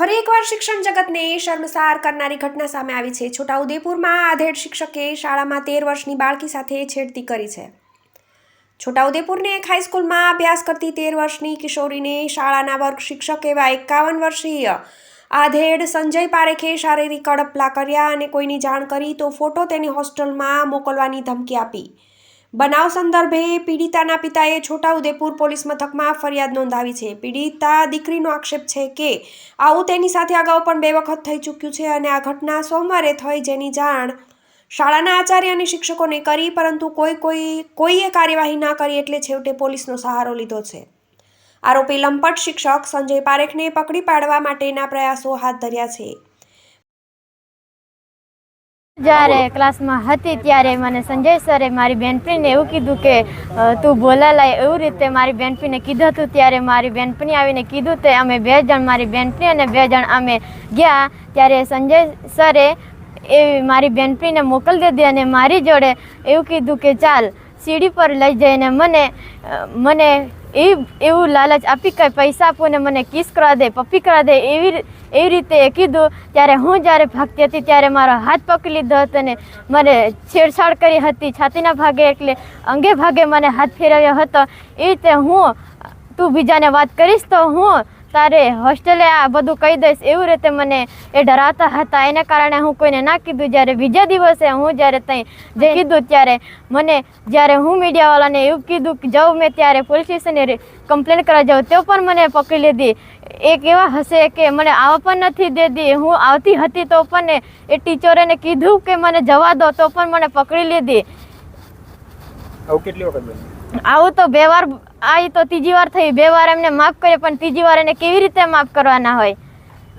ફરી એકવાર શિક્ષણ જગતને શર્મસાર કરનારી ઘટના સામે આવી છે. છોટાઉદેપુરમાં આધેડ શિક્ષકે શાળામાં તેર વર્ષની બાળકી સાથે છેડતી કરી છે. છોટાઉદેપુરની એક હાઈસ્કૂલમાં અભ્યાસ કરતી તેર વર્ષની કિશોરીને શાળાના વર્ગ શિક્ષક એવા એકાવન વર્ષીય આધેડ સંજય પારેખે શારીરિક કડપલા કર્યા અને કોઈની જાણ કરી તો ફોટો તેની હોસ્ટેલમાં મોકલવાની ધમકી આપી. બનાવ સંદર્ભે પીડિતાના પિતાએ છોટાઉદેપુર પોલીસ મથકમાં ફરિયાદ નોંધાવી છે. પીડિતા દીકરીનો આક્ષેપ છે કે, આવું તેની સાથે અગાઉ પણ બે વખત થઈ ચૂક્યું છે અને આ ઘટના સોમવારે થઈ જેની જાણ શાળાના આચાર્ય અને શિક્ષકોને કરી, પરંતુ કોઈ કોઈ, કોઈએ કાર્યવાહી ના કરી એટલે છેવટે પોલીસનો સહારો લીધો છે. આરોપી લંપટ શિક્ષક સંજય પારેખને પકડી પાડવા માટેના પ્રયાસો હાથ ધર્યા છે. જ્યારે ક્લાસમાં હતી ત્યારે મને સંજય સરે મારી બેનપણીને એવું કીધું કે તું બોલાલાય એવું રીતે મારી બેનપણીને કીધું હતું. ત્યારે મારી બેનપણી આવીને કીધું તે અમે બે જણ, મારી બેનપણી અને બે જણ અમે ગયા. ત્યારે સંજય સરે એ મારી બેનપણીને મોકલી દીધી અને મારી જોડે એવું કીધું કે, ચાલ, સીડી પર લઈ જઈને મને મને એ એવું લાલચ આપી કે પૈસા આપો ને મને કિસ કરા દે, પપ્પી કરા દે, એવી એવી રીતે કીધું. ત્યારે હું જ્યારે ભાગતી હતી ત્યારે મારો હાથ પકડી લીધો હતો ને મને છેડછાડ કરી હતી છાતીના ભાગે એટલે અંગે ભાગે મને હાથ ફેરવ્યો હતો. એ રીતે હું, તું બીજાને વાત કરીશ તો હું તારે હોસ્ટેલે આ બધું કહી દઈશ. એવું રીતે મને એ ડરાતા હતા. એના કારણે હું કોઈને ના કીધું. જ્યારે બીજા દિવસે હું જ્યારે ત્યાં જે કીધું ત્યારે મને જ્યારે હું મીડિયાવાળાને એવું કીધું કે જાઉં મેં ત્યારે પોલીસ સ્ટેશને કમ્પ્લેન કરવા જાઉં તો પણ મને પકડી લીધી. એક એવા હશે કે મને આવવા પણ નથી દેતી. હું આવતી હતી તો પણ એ- ટીચરોને કીધું કે મને જવા દો તો પણ મને પકડી લીધી. આવું તો બે વાર આવી તો ત્રીજી વાર થઈ બે વાર એમને માફ કરીએ પણ ત્રીજી વાર એને કેવી રીતે માફ કરવાના હોય?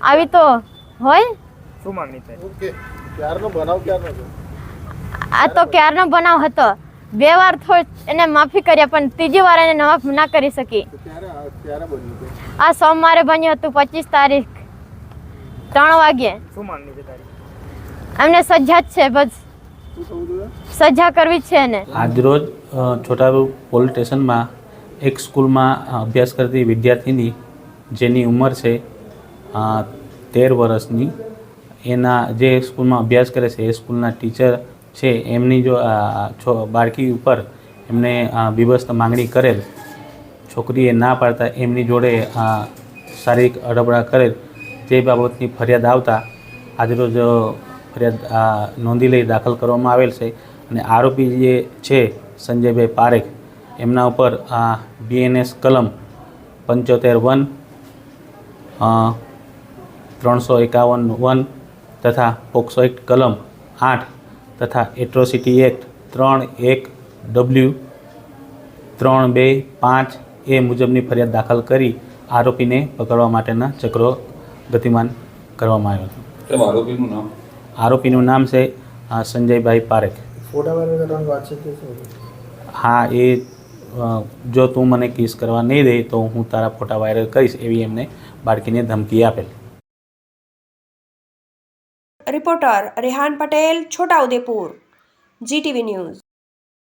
આવી તો હોય? શું માંગણી થાય? ઓકે ક્યારનો બનાવ ક્યારનો છે? આ તો ક્યારનો બનાવ હતો? બે વાર થોડ એને માફી કર્યા પણ ત્રીજી વાર એને માફ ના કરી શકી. આ- આ સોમવારે બન્યું હતું પચીસ તારીખ ત્રણ વાગ્યે શું માંગણી છે તારી? એમને સજા જ છે બસ. સજા કરવી જ છે એને. આજરોજ અ, છોટાઉદેપુર પોલીસ સ્ટેશનમાં એક સ્કૂલમાં અભ્યાસ કરતી વિદ્યાર્થીની જેની ઉંમર છે તેર વર્ષની, એના જે સ્કૂલમાં અભ્યાસ કરે છે, એ સ્કૂલના ટીચર છે, એમની જો છો, બાળકી ઉપર એમને બીભસ્ત માંગણી કરેલ, છોકરીએ ના પાડતા એમની જોડે શારીરિક અડબડા કરેલ તે બાબતની ફરિયાદ આવતા, આજરોજ ફરિયાદ નોંધી લઈ દાખલ કરવામાં આવેલ છે અને આરોપી જે છે, સંજયભાઈ પારેખ એમના ઉપર આ બીએનએસ કલમ પંચોતેર વન ત્રણસો એકાવન વન તથા પોક્સો એક્ટ કલમ આઠ તથા એટ્રોસિટી એક્ટ ત્રણ એક ડબલ્યુ ત્રણ બે પાંચ એ મુજબની ફરિયાદ દાખલ કરી આરોપીને પકડવા માટેના ચક્રો ગતિમાન કરવામાં આવ્યો હતો. આરોપીનું નામ? આરોપીનું નામ છે સંજયભાઈ પારેખ. હા એ જો તું મને કિસ કરવા નહીં દે તો હું તારા ફોટા વાયરલ કરીશ એવી એમને બાળકીને ધમકી આપેલ. Reporter Rehan Patel Chhota Udepur GTV news